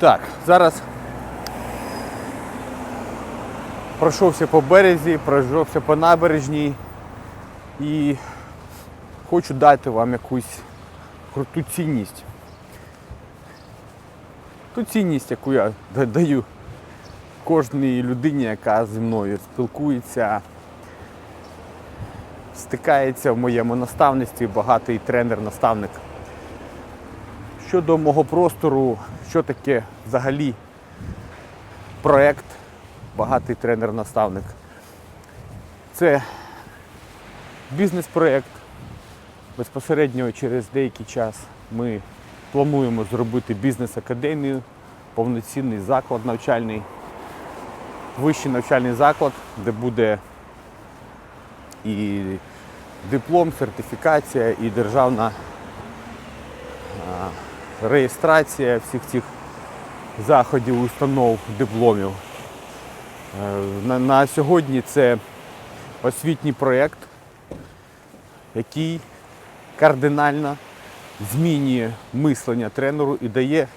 Так, зараз пройшовся по березі, пройшовся по набережній і хочу дати вам якусь круту цінність. Ту цінність, яку я да- даю кожній людині, яка зі мною спілкується, стикається в моєму наставництві, багатий тренер-наставник. Щодо мого простору, що таке взагалі проект Багатий тренер-наставник. Це бізнес-проект. Безпосередньо через деякий час ми плануємо зробити бізнес-академію, повноцінний заклад навчальний, вищий навчальний заклад, де буде і диплом, сертифікація, і державна реєстрація всіх цих заходів, установ, дипломів. Е, На, на сьогодні це освітній проєкт, який кардинально змінює мислення тренеру і дає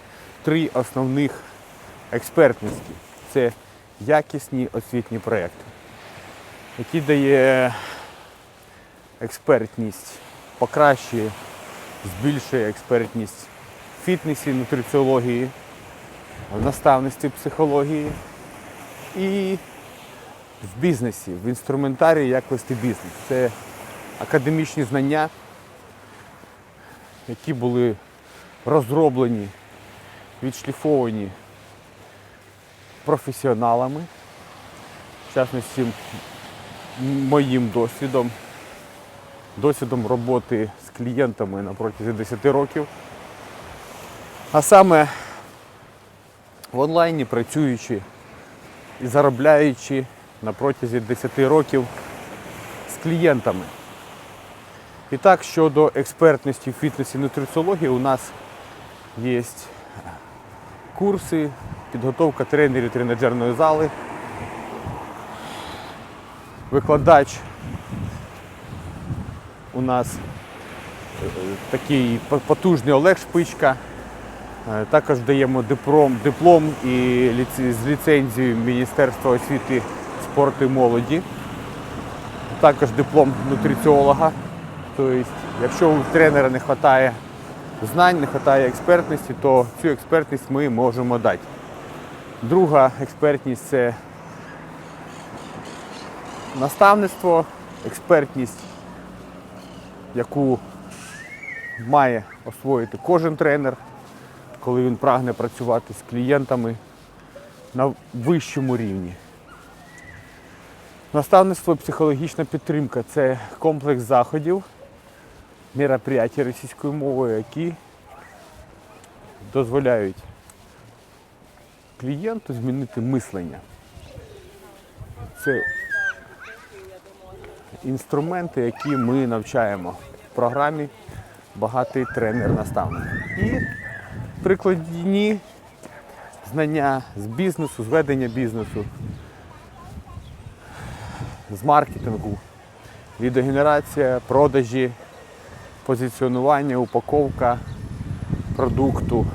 три основних експертності. Це якісні освітні проєкти, який дає експертність, покращує, збільшує експертність фітнесі, нутриціології, в наставництві психології і в бізнесі, в інструментарії як вести бізнес. Це академічні знання, які були розроблені, відшліфовані професіоналами, в частності моїм досвідом, досвідом роботи з клієнтами на протязі 10 років. А саме в онлайні працюючи і заробляючи на протязі 10 років з клієнтами. І так, щодо експертності в фітнесі і нутриціології, у нас є курси, підготовка тренерів тренажерної зали, викладач у нас такий потужний Олег Шпичка. Е, Також даємо диплом, диплом і з ліцензією Міністерства освіти, спорту і молоді. Також диплом нутриціолога. Тобто, якщо у тренера не вистачає знань, не вистачає експертності, то цю експертність ми можемо дати. Друга експертність це наставництво, експертність, яку має освоїти кожен тренер коли він прагне працювати з клієнтами на вищому рівні. Наставництво психологічна підтримка це комплекс заходів, мероприятий російською мовою, які дозволяють клієнту змінити мислення. Це інструменти, які ми навчаємо в програмі Багатий тренер-наставник. І прикладні знання з бізнесу, з ведення бізнесу, з маркетингу, лідогенерація, продажі, позиціонування, упаковка продукту.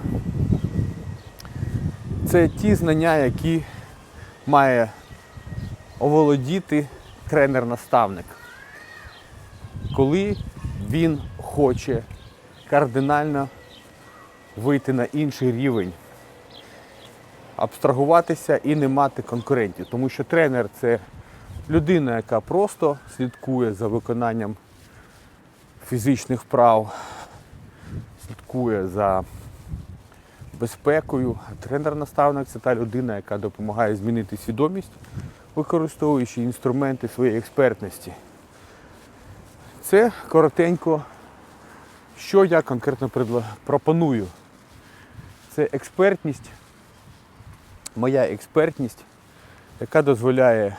Це ті знання, які має оволодіти тренер-наставник, коли він хоче кардинально вийти на інший рівень, абстрагуватися і не мати конкурентів. Тому що тренер це людина, яка просто слідкує за виконанням фізичних вправ, слідкує за безпекою. Тренер-наставник це та людина, яка допомагає змінити свідомість, використовуючи інструменти своєї експертності. Це коротенько, що я конкретно пропоную. Це експертність, моя експертність, яка дозволяє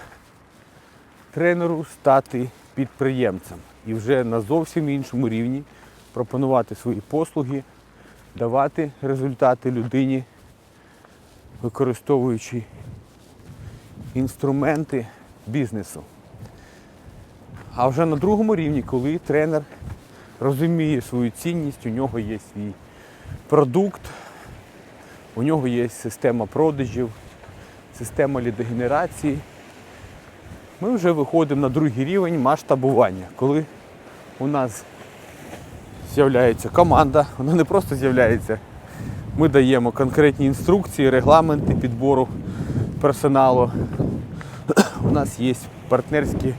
тренеру стати підприємцем і вже на зовсім іншому рівні пропонувати свої послуги, давати результати людині, використовуючи інструменти бізнесу. А вже на другому рівні, коли тренер розуміє свою цінність, у нього є свій продукт, У нього є система продажів, система лідогенерації. Ми вже виходимо на другий рівень масштабування, коли у нас з'являється команда, вона не просто з'являється. Ми даємо конкретні інструкції, регламенти підбору персоналу. У нас є партнерські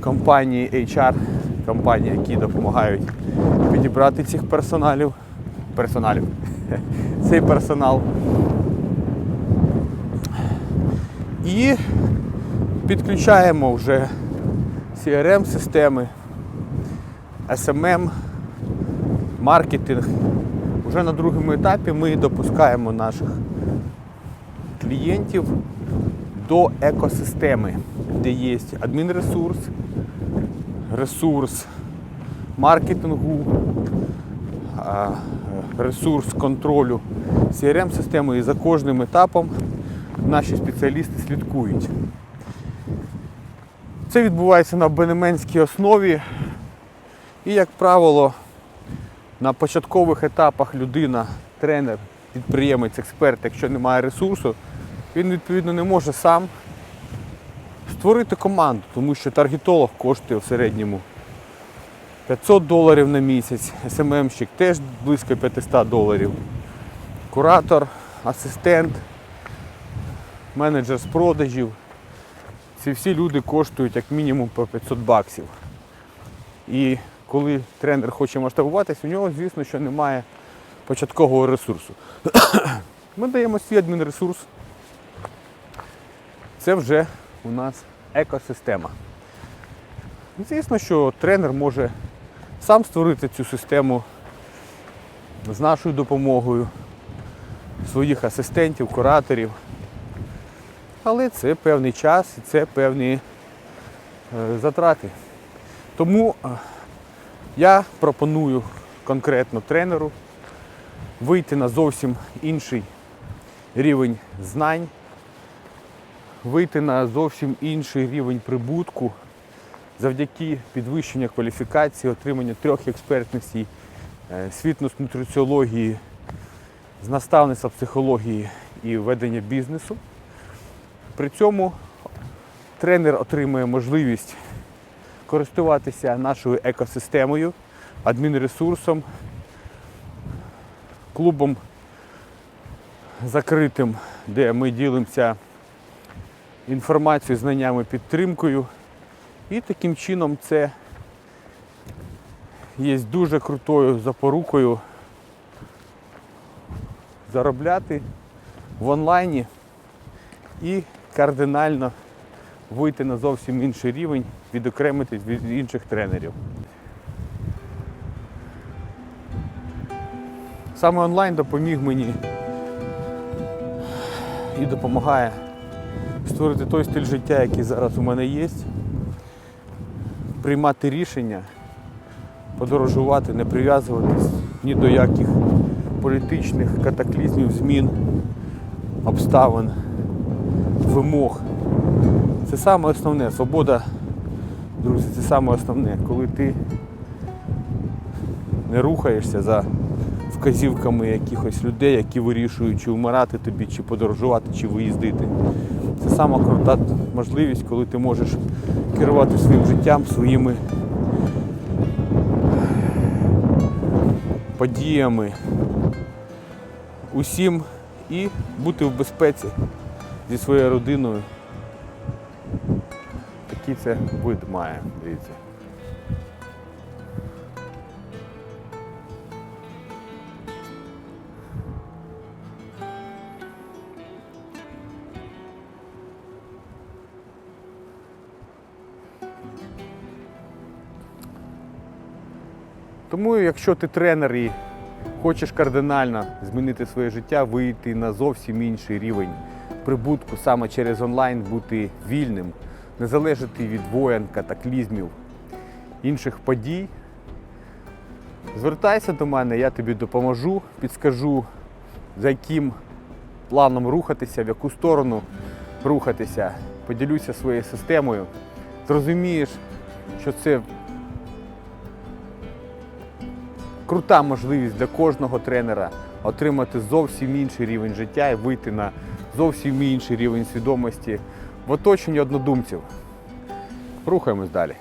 компанії HR, компанії, які допомагають підібрати цих персоналів. Персоналів. Цей персонал. І підключаємо вже CRM-системи, SMM, маркетинг. Уже на другому етапі ми допускаємо наших клієнтів до екосистеми, де є адмінресурс, ресурс маркетингу, ресурс контролю CRM-системи і за кожним етапом наші спеціалісти слідкують. Це відбувається на абонементській основі. І, як правило, на початкових етапах людина, тренер, підприємець, експерт, якщо немає ресурсу, він відповідно не може сам створити команду, тому що таргетолог коштує в середньому 500 доларів на місяць, СММщик теж близько 500 доларів. Куратор, асистент, менеджер з продажів. Ці всі люди коштують як мінімум по 500 баксів. І коли тренер хоче масштабуватись, у нього, звісно, що немає початкового ресурсу. Ми даємо свій адмінресурс. Це вже у нас екосистема. Звісно, що тренер може сам створити цю систему з нашою допомогою, своїх асистентів, кураторів. Але це певний час і це певні е, затрати. Тому е, я пропоную конкретно тренеру вийти на зовсім інший рівень знань, вийти на зовсім інший рівень прибутку завдяки підвищенню кваліфікації, отриманню трьох експертностей е, світнос нутриціології, з наставництва психології і ведення бізнесу. При цьому тренер отримує можливість користуватися нашою екосистемою, адмінресурсом, клубом закритим, де ми ділимося інформацією, знаннями, підтримкою. І таким чином це є дуже крутою запорукою заробляти в онлайні і кардинально вийти на зовсім інший рівень, відокремитись від інших тренерів. Саме онлайн допоміг мені і допомагає створити той стиль життя, який зараз у мене є, приймати рішення, подорожувати, не прив'язуватись ні до яких політичних катаклізмів, змін, обставин, вимог. Це саме основне. Свобода, друзі, це саме основне. Коли ти не рухаєшся за вказівками якихось людей, які вирішують, чи вмирати тобі, чи подорожувати, чи виїздити. Це сама крута можливість, коли ти можеш керувати своїм життям, своїми подіями, усім і бути в безпеці зі своєю родиною. Такий це вид має, дивіться. Тому, якщо ти тренер і хочеш кардинально змінити своє життя, вийти на зовсім інший рівень прибутку саме через онлайн, бути вільним, не залежати від воєн, катаклізмів, інших подій, звертайся до мене, я тобі допоможу, підскажу, за яким планом рухатися, в яку сторону рухатися, поділюся своєю системою. Зрозумієш, що це крута можливість для кожного тренера отримати зовсім інший рівень життя і вийти на зовсім інший рівень свідомості в оточенні однодумців. Рухаємось далі.